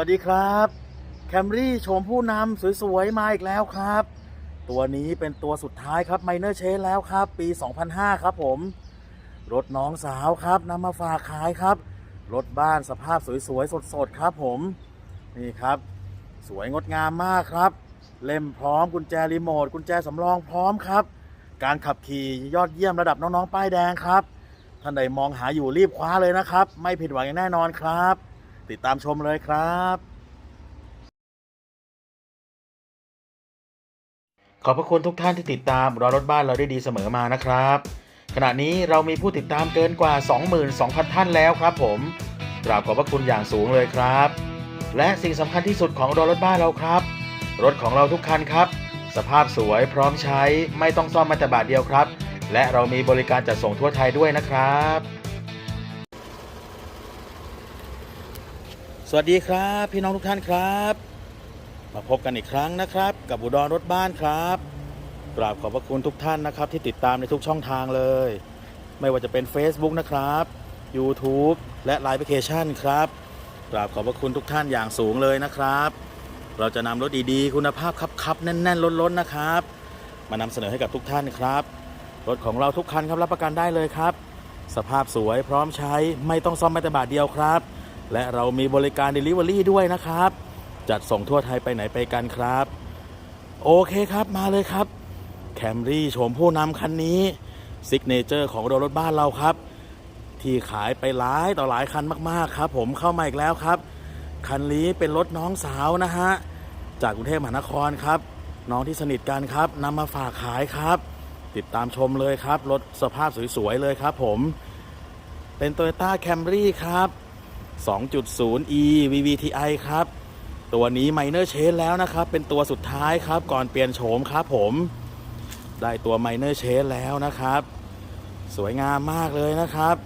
วัสดีครับแคมรี่โฉมผู้นำสวยๆ มาอีกแล้วครับ ตัวนี้เป็นตัวสุดท้ายครับไมเนอร์เชนแล้วครับ ปี 2005 ครับผม รถน้องสาวครับนำมาฝากขายครับ รถบ้านสภาพสวยๆ สดๆ ครับผม นี่ครับ สวยงดงามมากครับ เล่มพร้อมกุญแจรีโมทกุญแจสำรองพร้อมครับ การขับขี่ยอดเยี่ยมระดับน้องๆ ป้ายแดงครับ ท่านใดมองหาอยู่รีบคว้าเลยนะครับ ไม่ผิดหวังอย่างแน่นอนครับ ติดตามชมเลยครับ ขอบพระคุณทุกท่านที่ติดตามรอรถบ้านเราได้ดีเสมอมานะครับ ขณะนี้เรามีผู้ติดตามเกินกว่า 22,000 ท่านแล้วครับผมกราบขอบพระคุณอย่างสูงเลยครับ และสิ่งสำคัญที่สุดของรอรถบ้านเราครับ รถของเราทุกคันครับ สภาพสวยพร้อมใช้ไม่ต้องซ่อมม้แต่บาทเดียวครับ และเรามีบริการจัดส่งทั่วไทยด้วยนะครับ สวัสดีครับ พี่น้องทุกท่านครับ มาพบกันอีกครั้งนะครับ กับอุดรรถบ้านครับกราบขอบพระคุณทุกท่านนะครับ ที่ติดตามในทุกช่องทางเลย ไม่ว่าจะเป็น Facebook นะครับ YouTube และไลน์แอปพลิเคชันครับกราบขอบพระคุณทุกท่านอย่างสูงเลยนะครับ เราจะนำรถดีๆ คุณภาพครับๆแน่นๆล้นๆนะครับ มานำเสนอให้กับทุกท่านครับรถของเราทุกคันครับรับประกันได้เลยครับ สภาพสวยพร้อมใช้ไม่ต้องซ่อมแม้แต่บาทเดียวครับ และเรามีบริการ Delivery ด้วยนะครับ จัดส่งทั่วไทยไปไหนไปกันครับ โอเคครับมาเลยครับแคมรี่โฉมผู้นำคันนี้ซิกเนเจอร์ของโรงรถบ้านเราครับ ที่ขายไปหลายต่อหลายคันมากๆครับ ผมเข้ามาอีกแล้วครับ คันนี้เป็นรถน้องสาวนะฮะ จากกรุงเทพมหานครครับ น้องที่สนิทกันครับนำมาฝากขายครับ ติดตามชมเลยครับ รถสภาพสวยๆเลยครับผม เป็น Toyota Camry ครับ 2.0e VVTi ครับ ตัวนี้ Minor Change แล้วนะครับ เป็นตัวสุดท้ายครับ ก่อนเปลี่ยนโฉมครับผม ได้ตัว Minor Change แล้วนะครับ สวยงามมากเลยนะครับ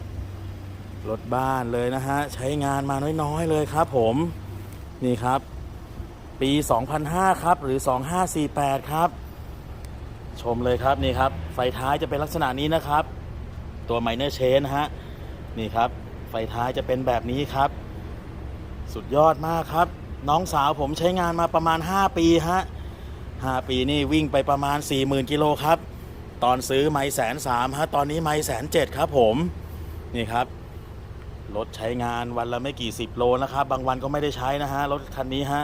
รถบ้านเลยนะฮะ ใช้งานมาน้อยๆเลยครับผม นี่ครับ ปี 2005 ครับ หรือ 2548 ครับ ชมเลยครับนี่ครับ ไฟท้ายจะเป็นลักษณะนี้นะครับ ตัว Minor Change นะฮะ นี่ครับ ไฟท้ายจะเป็นแบบนี้ครับ สุดยอดมากครับ น้องสาวผมใช้งานมาประมาณ 5 ปีฮะ5ปีนี่วิ่งไปประมาณ 40,000กิโลครับ ตอนซื้อไม่แสนสามฮะตอนนี้ไม่แสนเจ็ดครับผมนี่ครับรถใช้งานวันละไม่กี่สิบโลนะครับ บางวันก็ไม่ได้ใช้นะฮะรถคันนี้ฮะ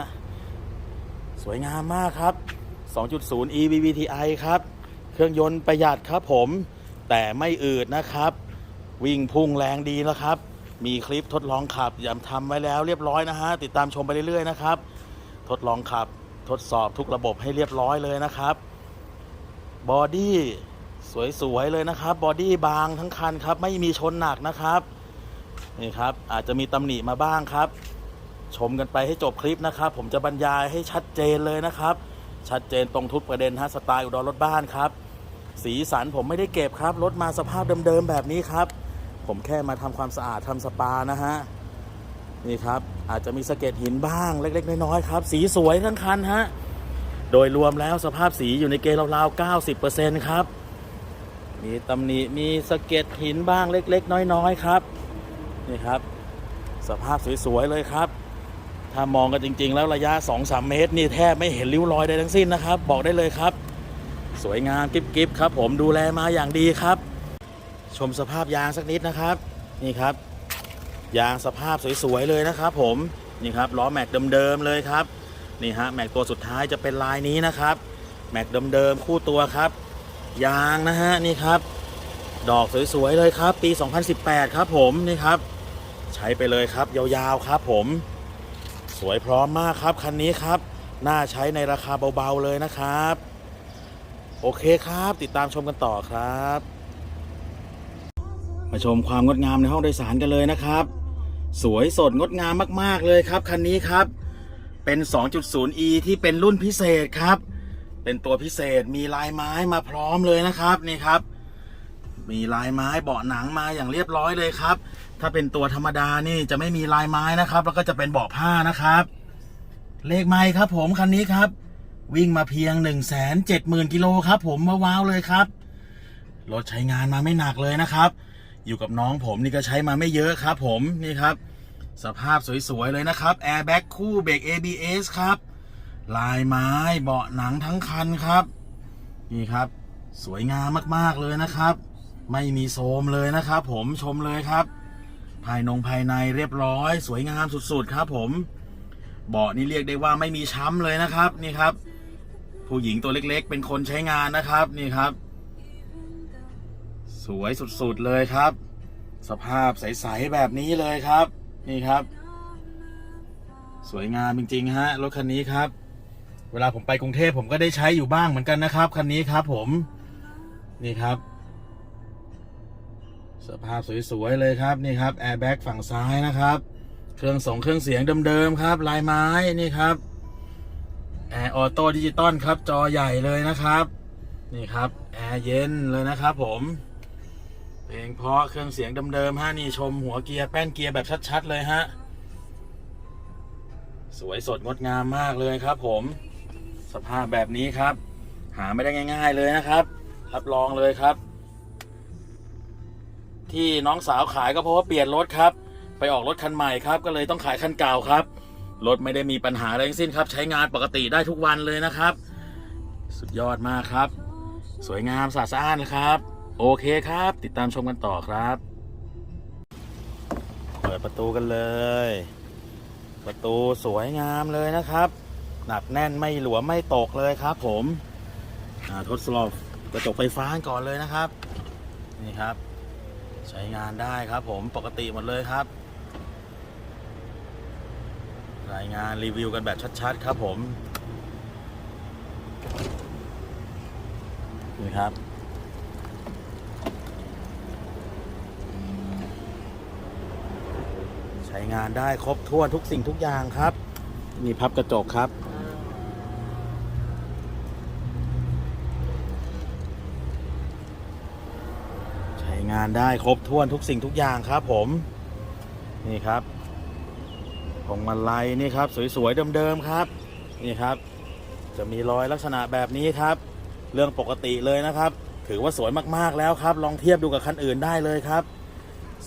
สวยงามมากครับ 2.0 EVVTi ครับ เครื่องยนต์ประหยัดครับผม แต่ไม่อืดนะครับ วิ่งพุ่งแรงดีแล้วครับ มีคลิปทดลองขับยำทำไว้แล้วเรียบร้อยนะฮะติดตามชมไปเรื่อยๆนะครับ ทดลองขับทดสอบทุกระบบให้เรียบร้อยเลยนะครับบอดี้สวยๆเลยนะครับบอดี้บางทั้งคันครับ ไม่มีชนหนักนะครับนี่ครับอาจจะมีตำหนิมาบ้างครับ ชมกันไปให้จบคลิปนะครับ ผมจะบรรยายให้ชัดเจนเลยนะครับ ชัดเจนตรงทุกประเด็นฮะสไตล์อุดรรถบ้านครับ สีสันผมไม่ได้เก็บครับรถมาสภาพเดิมๆแบบนี้ครับ ผมแค่มาทำความสะอาดทำสปานะฮะ นี่ครับ อาจจะมีสะเก็ดหินบ้างเล็ก ๆ น้อยๆครับ สีสวยทั้งคันฮะ โดยรวมแล้วสภาพสีอยู่ในเกณฑ์ราวๆ90%ครับ มีตำหนิมีสะเก็ดหินบ้างเล็ก ๆ น้อยๆครับ นี่ครับ สภาพสวยๆเลยครับ ถ้ามองกันจริง ๆ แล้วระยะ 2-3 เมตร นี่แทบไม่เห็นริ้วรอยใดทั้งสิ้นนะครับ บอกได้เลยครับ สวยงามกิ๊บๆครับ ผมดูแลมาอย่างดีครับ ชมสภาพยางสักนิดนะครับ นี่ครับ ยางสภาพสวยๆเลยนะครับ ผมนี่ครับล้อแม็กเดิมๆเลยครับนี่ฮะแม็กตัวสุดท้ายจะเป็นลายนี้นะครับ แม็กเดิมๆคู่ตัวครับ ยางนะฮะนี่ครับ ดอกสวยๆเลยครับ ปี 2018 ครับผมนี่ครับ ใช้ไปเลยครับยาวๆครับ ผม สวยพร้อมมากครับคันนี้ครับ น่าใช้ในราคาเบาๆเลยนะครับ โอเคครับ ติดตามชมกันต่อครับ มาชมความงดงามในห้องโดยสารกันเลยนะครับ สวยสดงดงามมากๆเลยครับคันนี้ครับ เป็น 2.0e ที่เป็นรุ่นพิเศษครับ เป็นตัวพิเศษมีลายไม้มาพร้อมเลยนะครับนี่ครับ มีลายไม้เบาะหนังมาอย่างเรียบร้อยเลยครับ ถ้าเป็นตัวธรรมดานี่จะไม่มีลายไม้นะครับ แล้วก็จะเป็นเบาะผ้านะครับ เลขไม้ครับ ผมคันนี้ครับ วิ่งมาเพียง 1 7 0 0 0 0กิโลครับ ผมมาว้าวเลยครับรถใช้งานมาไม่หนักเลยนะครับ อยู่กับน้องผมนี่ก็ใช้มาไม่เยอะครับผมนี่ครับ สภาพสวยๆเลยนะครับแอร์แบ็กคู่เบรก ABS ครับ ลายไม้เบาะหนังทั้งคันครับ นี่ครับ สวยงามมากๆเลยนะครับ ไม่มีโทรมเลยนะครับ ผมชมเลยครับ ภายนงภายในเรียบร้อย สวยงามสุดๆครับผมเบาะนี่เรียกได้ว่าไม่มีช้ำเลยนะครับนี่ครับ ผู้หญิงตัวเล็กๆ เป็นคนใช้งานนะครับนี่ครับ สวยสุดๆเลยครับ สภาพใสๆแบบนี้เลยครับ นี่ครับ สวยงามจริง ๆ ฮะ รถคันนี้ครับ เวลาผมไปกรุงเทพผมก็ได้ใช้อยู่บ้างเหมือนกันนะครับ คันนี้ครับ ผมนี่ครับ สภาพสวยๆเลยครับนี่ครับแอร์แบ็กฝั่งซ้ายนะครับ เครื่องส่งเครื่องเสียงเดิมๆครับ ลายไม้นี่ครับแอร์ออโต้ดิจิตอลครับ จอใหญ่เลยนะครับ นี่ครับ แอร์เย็นเลยนะครับผม เพลงเพราะเครื่องเสียงเดิมๆฮะนี่ชมหัวเกียร์แป้นเกียร์แบบชัดๆเลยฮะ สวยสดงดงามมากเลยครับ ผม สภาพแบบนี้ครับ หาไม่ได้ง่าย ๆเลยนะครับ รับรองเลยครับ ที่น้องสาวขายก็เพราะว่าเปลี่ยนรถครับ ไปออกรถคันใหม่ครับ ก็เลยต้องขายคันเก่าครับรถไม่ได้มีปัญหาอะไรทั้งสิ้นครับ ใช้งานปกติได้ทุกวันเลยนะครับ สุดยอดมากครับ สวยงามสะอาดสะอ้านครับ โอเคครับ ติดตามชมกันต่อครับ เปิดประตูกันเลย ประตูสวยงามเลยนะครับ หนักแน่นไม่หลวมไม่ตกเลยครับ ผมทดสอบกระจกไฟฟ้าก่อนเลยนะครับ นี่ครับ ใช้งานได้ครับ ผมปกติหมดเลยครับ รายงานรีวิวกันแบบชัดๆ ครับผมนี่ครับ ช้งานได้ครบถ้วนทุกสิ่งทุกอย่างครับ มีพับกระจกครับ ใช้งานได้ครบถ้วนทุกสิ่งทุกอย่างครับผมนี่ครับพวงมาลัยนี่ครับ สวยๆเดิมๆครับ นี่ครับ จะมีรอยลักษณะแบบนี้ครับ เรื่องปกติเลยนะครับ ถือว่าสวยมากๆแล้วครับ ลองเทียบดูกับคันอื่นได้เลยครับ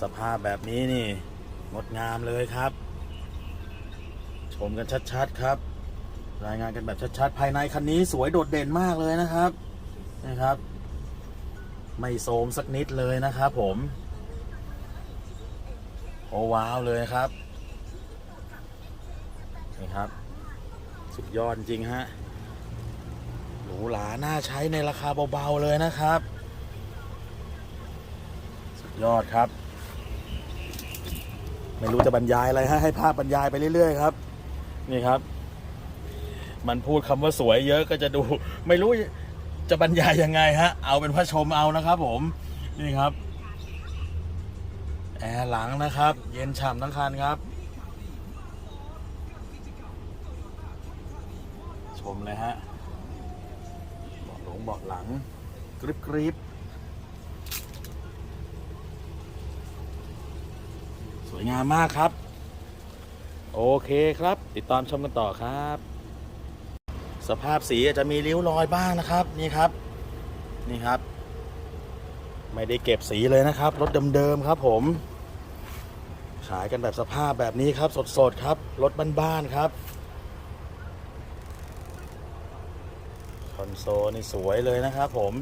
สภาพแบบนี้นี่ งดงามเลยครับ ชมกันชัดๆครับ รายงานกันแบบชัดๆ ภายในคันนี้สวยโดดเด่นมากเลยนะครับนะครับ ไม่โทมสักนิดเลยนะครับผมโอ้ว้าวเลยครับนี่ครับ สุดยอดจริงฮะหรูหราน่าใช้ในราคาเบาๆเลยนะครับ สุดยอดครับ ไม่รู้จะบรรยายอะไรฮะให้ภาพบรรยายไปเรื่อยๆครับ นี่ครับ มันพูดคำว่าสวยเยอะก็จะดู ไม่รู้จะบรรยายยังไงฮะ เอาเป็นพระชมเอานะครับ ผม นี่ครับแอร์หลังนะครับ เย็นฉ่ำทั้งคันครับ ชมเลยฮะบาะหลงบาะหลังกริบกริบ วยงามมากครับ โอเคครับ ติดตามชมกันต่อครับ สภาพสีอาจจะมีริ้วรอยบ้างนะครับนี่ครับนี่ครับ ไม่ได้เก็บสีเลยนะครับรถเดิมๆครับ ผม ขายกันแบบสภาพแบบนี้ครับ สดๆครับรถบ้านๆครับคอนโซลนี่สวยเลยนะครับผม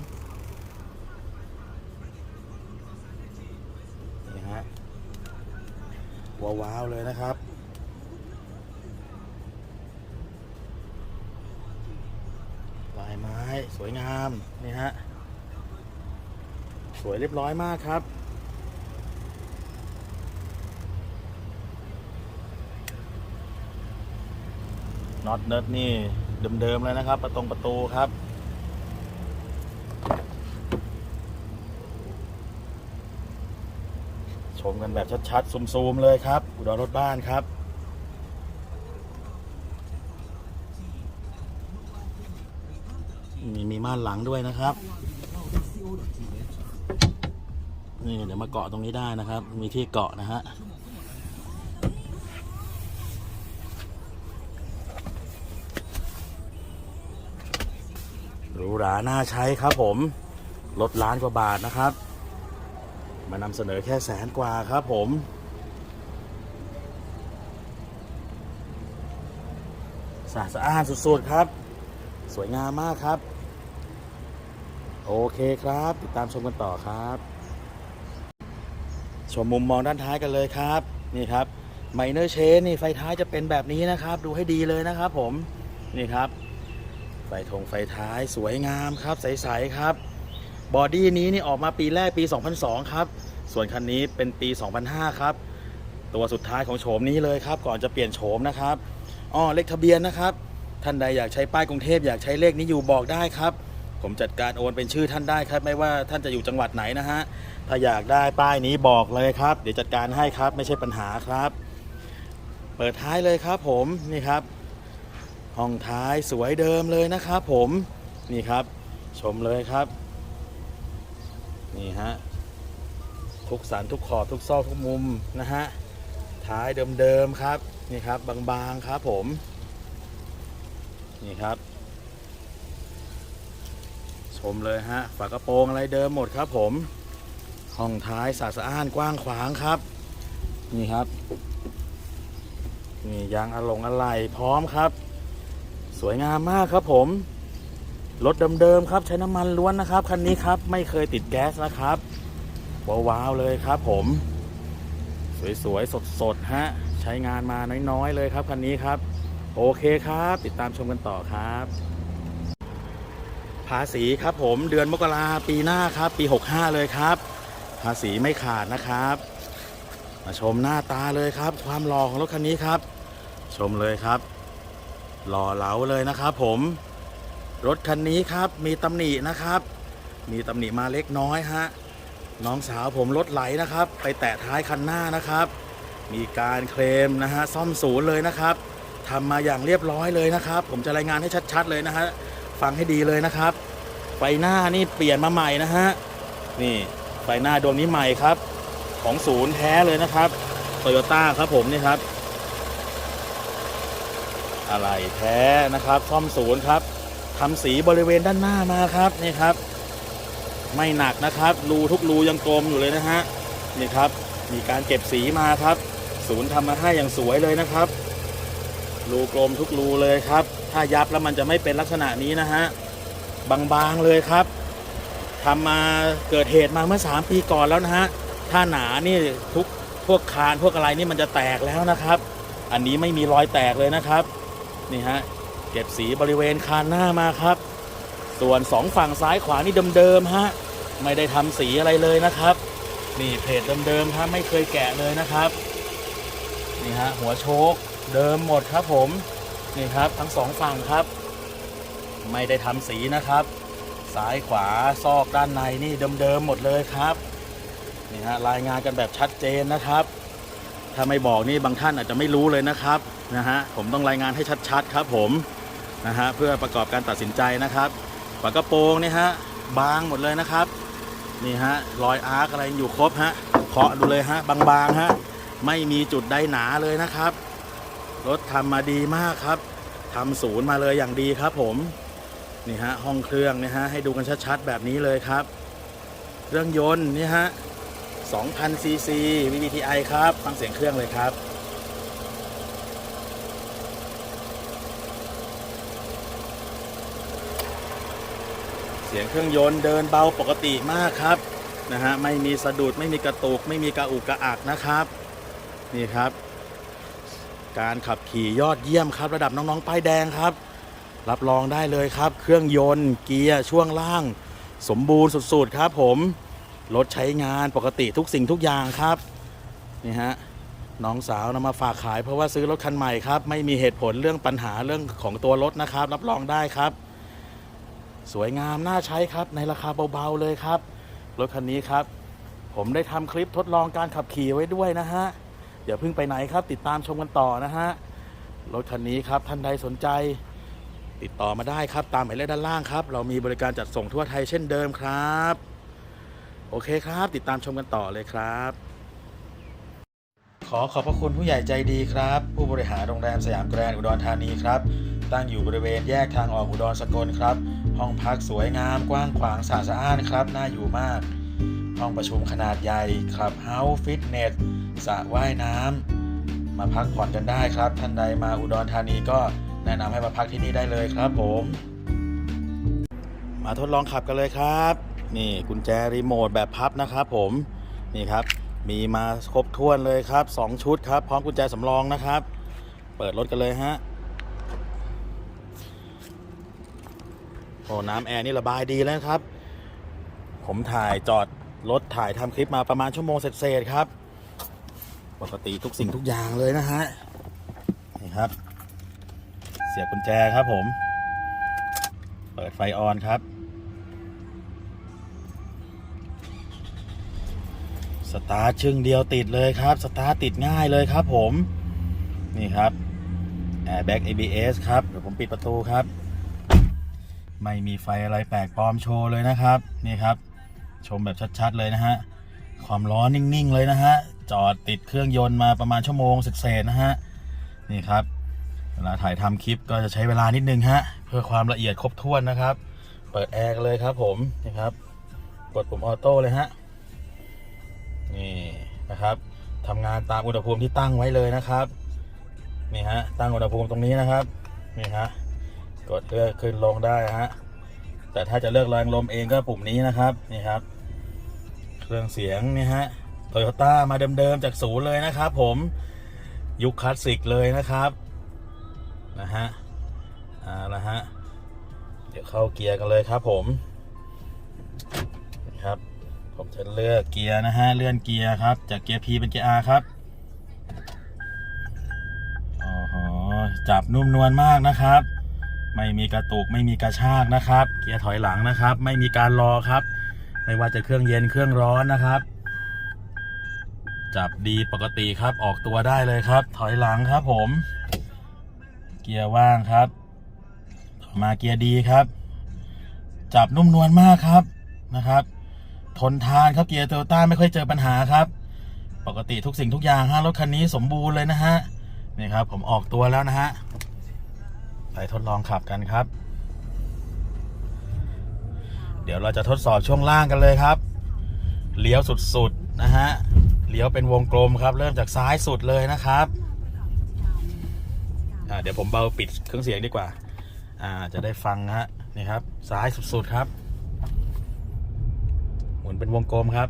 ว้าวเลยนะครับ ลายไม้สวยงามนี่ฮะ สวยเรียบร้อยมากครับ น็อตเนิร์ดนี่เดิมๆเลยนะครับ ประตงประตูครับ ชม กันแบบชัดๆ ซูมๆ เลยครับ อุดรรถบ้านครับ มีมีม่านหลังด้วยนะครับ นี่เดี๋ยวมาเกาะตรงนี้ได้นะครับ มีที่เกาะนะฮะหรูหราน่าใช้ครับผม ลดล้านกว่าบาทนะครับ มานำเสนอแค่แสนกว่าครับผมสะอาดสุดๆครับ สวยงามมากครับ โอเคครับ ติดตามชมกันต่อครับ ชมมุมมองด้านท้ายกันเลยครับ นี่ครับไมเนอร์เชนนี่ไฟท้ายจะเป็นแบบนี้นะครับ ดูให้ดีเลยนะครับผม นี่ครับ ไฟทงไฟท้ายสวยงามครับ ใส ๆ ครับ บอดี้นี้นี่ออกมาปีแรกปี 2002 ครับ ส่วนคันนี้เป็นปี 2005 ครับ ตัวสุดท้ายของโฉมนี้เลยครับ ก่อนจะเปลี่ยนโฉมนะครับอ้อเลขทะเบียนนะครับ ท่านใดอยากใช้ป้ายกรุงเทพอยากใช้เลขนี้อยู่บอกได้ครับ ผมจัดการโอนเป็นชื่อท่านได้ครับ ไม่ว่าท่านจะอยู่จังหวัดไหนนะฮะ ถ้าอยากได้ป้ายนี้บอกเลยครับ เดี๋ยวจัดการให้ครับ ไม่ใช่ปัญหาครับ เปิดท้ายเลยครับ ผมนี่ครับ ห้องท้ายสวยเดิมเลยนะครับ ผมนี่ครับ ชมเลยครับ นี่ฮะทุกสันทุกขอบทุกซอกทุกมุมนะฮะท้ายเดิมๆครับนี่ครับบางๆครับผมนี่ครับ ชมเลยฮะฝากระโปรงอะไรเดิมหมดครับผมห้องท้ายสะอาดสะอ้านกว้างขวางครับ นี่ครับนี่ยางอะลงอะไหล่พร้อมครับ สวยงามมากครับผม รถเดิมๆครับ ใช้น้ำมันล้วนนะครับ คันนี้ครับ ไม่เคยติดแก๊สนะครับว้าวๆเลยครับ ผม สวยๆสดๆฮะใช้งานมาน้อยๆเลยครับคันนี้ครับ โอเคครับ ติดตามชมกันต่อครับ ภาษีครับผมเดือนมกราปีหน้าครับ ปี 65 เลยครับ ภาษีไม่ขาดนะครับ มาชมหน้าตาเลยครับ ความหล่อของรถคันนี้ครับ ชมเลยครับหล่อเหลาเลยนะครับ ผม รถคันนี้ครับมีตำหนินะครับ มีตำหนิมาเล็กน้อยฮะน้องสาวผมรถไหลนะครับ ไปแตะท้ายคันหน้านะครับ มีการเคลมนะฮะซ่อมศูนย์เลยนะครับทำมาอย่างเรียบร้อยเลยนะครับ ผมจะรายงานให้ชัด ๆ เลยนะฮะฟังให้ดีเลยนะครับ ไฟหน้านี่เปลี่ยนมาใหม่นะฮะนี่ไฟหน้าดวงนี้ใหม่ครับ ของศูนย์แท้เลยนะครับโตโยต้าครับผมนี่ครับ อะไรแท้นะครับ ซ่อมศูนย์ครับ ทำสีบริเวณด้านหน้ามาครับนี่ครับ ไม่หนักนะครับ รูทุกรูยังกลมอยู่เลยนะฮะนี่ครับ มีการเก็บสีมาครับ ศูนย์ทำมาให้อย่างสวยเลยนะครับ รูกลมทุกรูเลยครับ ถ้ายับแล้วมันจะไม่เป็นลักษณะนี้นะฮะบางๆเลยครับทำมาเกิดเหตุมาเมื่อ 3 ปีก่อนแล้วนะฮะถ้าหนานี่ทุกพวกคานพวกอะไรนี่มันจะแตกแล้วนะครับ อันนี้ไม่มีรอยแตกเลยนะครับนี่ฮะ เก็บสีบริเวณคานหน้ามาครับ ส่วนสองฝั่งซ้ายขวานี่เดิมๆฮะไม่ได้ทำสีอะไรเลยนะครับ นี่เพจเดิมๆครับไม่เคยแกะเลยนะครับนี่ฮะหัวโชคเดิมหมดครับผมนี่ครับทั้งสองฝั่งครับ ไม่ได้ทำสีนะครับ ซ้ายขวาซอกด้านในนี่เดิมๆหมดเลยครับนี่ฮะรายงานกันแบบชัดเจนนะครับ ถ้าไม่บอกนี่บางท่านอาจจะไม่รู้เลยนะครับนะฮะผมต้องรายงานให้ชัดๆครับผม นะฮะเพื่อประกอบการตัดสินใจนะครับฝากระโปรงนี่ฮะบางหมดเลยนะครับนี่ฮะรอยอาร์คอะไรอยู่ครบฮะเคาะดูเลยฮะบางๆฮะไม่มีจุดใดหนาเลยนะครับ รถทำมาดีมากครับทำศูนย์มาเลยอย่างดีครับผมนี่ฮะห้องเครื่องนี่ฮะให้ดูกันชัดๆแบบนี้เลยครับเครื่องยนต์นี่ฮะ2,000ซีซี VVTi ครับ ฟังเสียงเครื่องเลยครับ เสียงเครื่องยนต์เดินเบาปกติมากครับนะฮะไม่มีสะดุดไม่มีกระตุก ไม่มีกระอุกกระอักนะครับ นี่ครับ การขับขี่ยอดเยี่ยมครับ ระดับน้องๆป้ายแดงครับ รับรองได้เลยครับ เครื่องยนต์เกียร์ช่วงล่าง สมบูรณ์สุดๆครับผมรถใช้งานปกติทุกสิ่งทุกอย่างครับนี่ฮะน้องสาวนำมาฝากขายเพราะว่าซื้อรถคันใหม่ครับ ไม่มีเหตุผลเรื่องปัญหาเรื่องของตัวรถนะครับ รับรองได้ครับ สวยงามน่าใช้ครับในราคาเบาๆเลยครับรถคันนี้ครับ ผมได้ทำคลิปทดลองการขับขี่ไว้ด้วยนะฮะอย่าเพิ่งไปไหนครับ ติดตามชมกันต่อนะฮะรถคันนี้ครับท่านใดสนใจ ติดต่อมาได้ครับตามหมายเลขด้านล่างครับ เรามีบริการจัดส่งทั่วไทยเช่นเดิมครับ โอเคครับ ติดตามชมกันต่อเลยครับ ขอขอบพระคุณผู้ใหญ่ใจดีครับ ผู้บริหารโรงแรมสยามแกรนด์อุดรธานีครับ ตั้งอยู่บริเวณแยกทางออกอุดรสกลครับ ห้องพักสวยงามกว้างขวางสะอาดสะอ้านครับน่าอยู่มาก ห้องประชุมขนาดใหญ่ครับเฮาส์ฟิตเนสสระว่ายน้ำมาพักผ่อนกันได้ครับ ท่านใดมาอุดรธานีก็แนะนำให้มาพักที่นี่ได้เลยครับผม มาทดลองขับกันเลยครับ นี่กุญแจรีโมทแบบพับนะครับผมนี่ครับมีมาครบถ้วนเลยครับ 2 ชุดครับ พร้อมกุญแจสำรองนะครับ เปิดรถกันเลยฮะ โอ้น้ำแอร์นี่ระบายดีแล้วครับ ผมถ่ายจอดรถถ่ายทำคลิปมาประมาณชั่วโมงเศษๆครับ ปกติทุกสิ่งทุกอย่างเลยนะฮะนี่ครับ เสียบกุญแจครับผม เปิดไฟออนครับ สตาร์ทชึ่งเดียวติดเลยครับ สตาร์ทติดง่ายเลยครับผม นี่ครับ Airbag ABS ครับ เดี๋ยวผมปิดประตูครับ ไม่มีไฟอะไรแปลกปลอมโชว์เลยนะครับนี่ครับ ชมแบบชัดๆเลยนะฮะความร้อนนิ่งๆเลยนะฮะจอดติดเครื่องยนต์มาประมาณชั่วโมงเศษๆนะฮะนี่ครับเวลาถ่ายทำคลิปก็จะใช้เวลานิดนึงฮะเพื่อความละเอียดครบถ้วนนะครับ เปิดแอร์กันเลยครับผมนี่ครับกดปุ่มออโต้เลยฮะนี่นะครับทำงานตามอุณหภูมิที่ตั้งไว้เลยนะครับนี่ฮะตั้งอุณหภูมิตรงนี้นะครับนี่ฮะ กดเลือกขึ้นลงได้ฮะ แต่ถ้าจะเลือกแรงลมเองก็ปุ่มนี้นะครับนี่ครับ เครื่องเสียงนี่ฮะโตโยต้ามาเดิมๆจากศูนย์เลยนะครับผมยุคคลาสสิกเลยนะครับนะฮะอ่าละฮะเดี๋ยวเข้าเกียร์กันเลยครับผมนะครับผมจะเลือกเกียร์นะฮะเลื่อนเกียร์ครับ จากเกียร์ P เป็นเกียร์ R ครับโอ้โหจับนุ่มนวลมากนะครับ ไม่มีกระตุกไม่มีกระชากนะครับ เกียร์ถอยหลังนะครับ ไม่มีการรอครับ ไม่ว่าจะเครื่องเย็นเครื่องร้อนนะครับ จับดีปกติครับออกตัวได้เลยครับ ถอยหลังครับผม เกียร์ว่างครับต่อมาเกียร์ดีครับ จับนุ่มนวลมากครับนะครับ ทนทานครับเกียร์โตโยต้าไม่ค่อยเจอปัญหาครับ ปกติทุกสิ่งทุกอย่างฮะรถคันนี้สมบูรณ์เลยนะฮะนี่ครับผมออกตัวแล้วนะฮะ ไปทดลองขับกันครับ เดี๋ยวเราจะทดสอบช่วงล่างกันเลยครับ เลี้ยวสุดๆนะฮะ เลี้ยวเป็นวงกลมครับ เริ่มจากซ้ายสุดเลยนะครับเดี๋ยวผมเบาปิดเครื่องเสียงดีกว่า อ่า จะได้ฟังฮะ นี่ครับ ซ้ายสุดๆครับ หมุนเป็นวงกลมครับ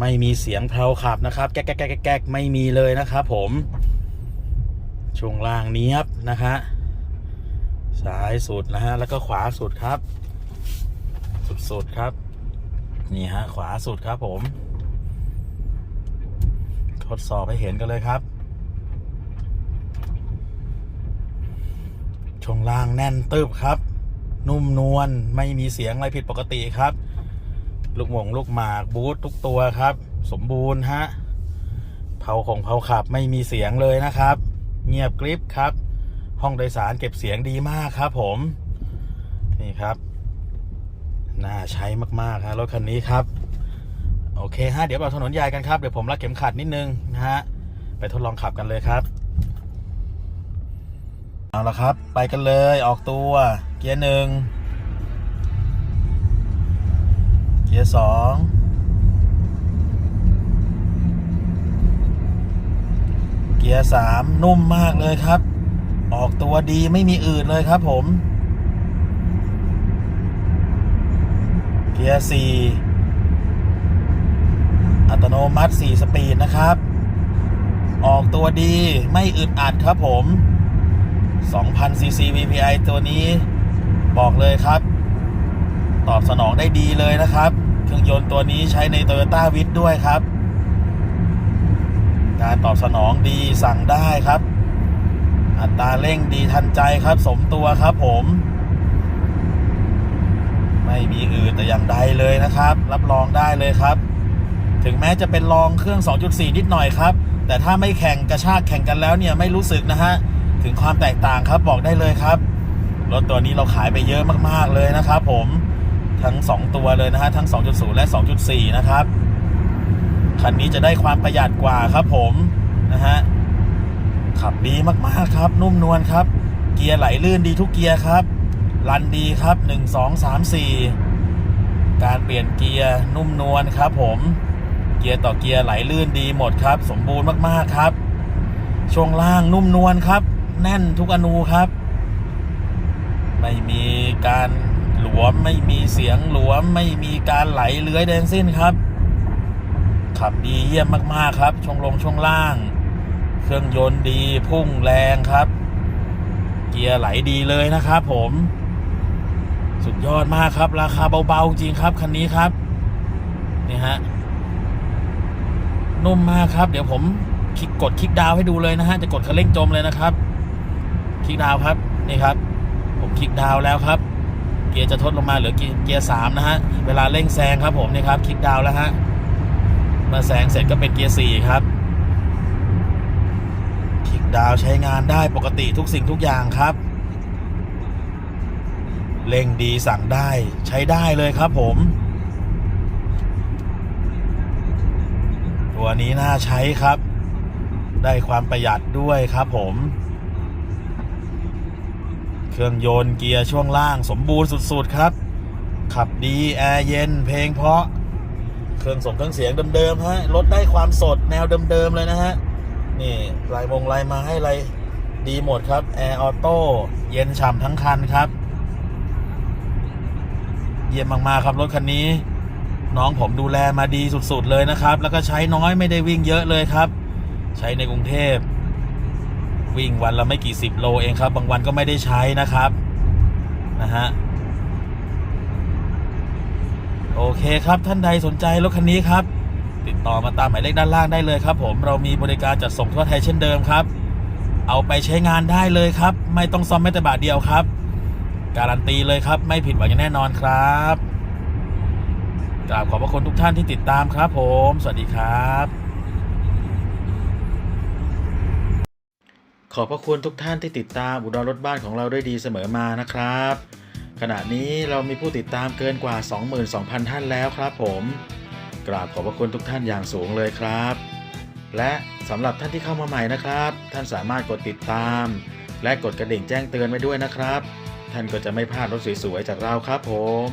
ไม่มีเสียงเพลาขับนะครับ แก๊กแก๊กแก๊กแก๊กไม่มีเลยนะครับผม ช่วงล่างเนี้ยบนะฮะซ้ายสุดนะฮะแล้วก็ขวาสุดครับ สุดๆครับ นี่ฮะขวาสุดครับผม ทดสอบให้เห็นกันเลยครับช่วงล่างแน่นตึบครับ นุ่มนวลไม่มีเสียงอะไรผิดปกติครับ ลูกหม่งลูกหมากบูททุกตัวครับ สมบูรณ์ฮะเผาของเผาขับไม่มีเสียงเลยนะครับ เงียบกริบครับ ห้องโดยสารเก็บเสียงดีมากครับ ผม นี่ครับ น่าใช้มากๆฮะรถคันนี้ครับ โอเคฮะเดี๋ยวเราถนนใหญ่กันครับเดี๋ยวผมรัดเข็มขัดนิดนึงนะฮะไปทดลองขับกันเลยครับเอาละครับ ไปกันเลยออกตัว เกียร์หนึ่งเกียร์สอง กียร์สามนุ่มมากเลยครับ ออกตัวดีไม่มีอืดเลยครับผม เกียร์สี่อัตโนมัติ 4 สปีดนะครับ ออกตัวดีไม่อึดอัดครับผม 2,000 cc VPI ตัวนี้ บอกเลยครับ ตอบสนองได้ดีเลยนะครับ เครื่องยนต์ตัวนี้ใช้ใน Toyota w i t ด้วยครับ การตอบสนองดีสั่งได้ครับ อัตราเร่งดีทันใจครับ สมตัวครับผม ไม่มีอื่นแต่อย่างใดเลยนะครับ รับรองได้เลยครับ ถึงแม้จะเป็นลองเครื่อง 2.4 นิดหน่อยครับ แต่ถ้าไม่แข่งกระชากแข่งกันแล้วเนี่ยไม่รู้สึกนะฮะถึงความแตกต่างครับบอกได้เลยครับรถตัวนี้เราขายไปเยอะมากๆเลยนะครับผมทั้ง 2 ตัวเลยนะฮะทั้ง 2.0 และ 2.4 นะครับ คันนี้จะได้ความประหยัดกว่าครับผมนะฮะขับดีมากๆครับ นุ่มนวลครับ เกียร์ไหลลื่นดีทุกเกียร์ครับ รันดีครับ 1 2 3 4 การเปลี่ยนเกียร์นุ่มนวลครับผมเกียร์ต่อเกียร์ไหลลื่นดีหมดครับ สมบูรณ์มากๆครับ ช่วงล่างนุ่มนวลครับ แน่นทุกอนูครับ ไม่มีการหลวมไม่มีเสียงหลวม ไม่มีการไหลเลื้อยแดนสิ้นครับ ขับดีเยี่ยมมากๆครับ ช่วงลงช่วงล่าง เครื่องยนต์ดีพุ่งแรงครับ เกียร์ไหลดีเลยนะครับผมสุดยอดมากครับ ราคาเบา ๆ จริงครับ คันนี้ครับ นี่ฮะ นุ่มมากครับ เดี๋ยวผมคลิกกดคลิกดาวให้ดูเลยนะฮะ จะกดคันเร่งจมเลยนะครับ คลิกดาวครับ นี่ครับ ผมคลิกดาวแล้วครับ เกียร์จะทดลงมาเหลือเกียร์สามนะฮะ เวลาเร่งแซงครับผมนี่ครับ คลิกดาวแล้วฮะ เมื่อแซงเสร็จก็เป็นเกียร์สี่ครับคลิกดาวใช้งานได้ปกติทุกสิ่งทุกอย่างครับเร่งดีสั่งได้ใช้ได้เลยครับผม ตัวนี้น่าใช้ครับ ได้ความประหยัดด้วยครับผม เครื่องยนต์เกียร์ช่วงล่างสมบูรณ์สุด ๆ ครับ ขับดี แอร์เย็นเพลงเพราะ เครื่องส่งเครื่องเสียงเดิมๆฮะรถได้ความสดแนวเดิมๆเลยนะฮะ นี่ลายมงลายไม้อะไรดีหมดครับแอร์ออโต้เย็นฉ่ำทั้งคันครับ เยี่ยมมากๆครับรถคันนี้ น้องผมดูแลมาดีสุดๆเลยนะครับ แล้วก็ใช้น้อยไม่ได้วิ่งเยอะเลยครับ ใช้ในกรุงเทพวิ่งวันละไม่กี่สิบโลเองครับ บางวันก็ไม่ได้ใช้นะครับนะฮะ โอเคครับท่านใดสนใจรถคันนี้ครับ ติดต่อมาตามหมายเลขด้านล่างได้เลยครับ ผมเรามีบริการจัดส่งทั่วไทยเช่นเดิมครับ เอาไปใช้งานได้เลยครับ ไม่ต้องซ่อมแม้แต่บาทเดียวครับ การันตีเลยครับ ไม่ผิดหวังอย่างแน่นอนครับกราบขอบพระคุณทุกท่านที่ติดตามครับ ผม สวัสดีครับ ขอบพระคุณทุกท่านที่ติดตามอุดรรถบ้านของเราด้วยดีเสมอมานะครับ ขณะนี้เรามีผู้ติดตามเกินกว่า 22,000 ท่านแล้วครับผมกราบขอบพระคุณทุกท่านอย่างสูงเลยครับ และสำหรับท่านที่เข้ามาใหม่นะครับ ท่านสามารถกดติดตาม และกดกระดิ่งแจ้งเตือนไว้ด้วยนะครับ ท่านก็จะไม่พลาดรถสวยๆจากเราครับผม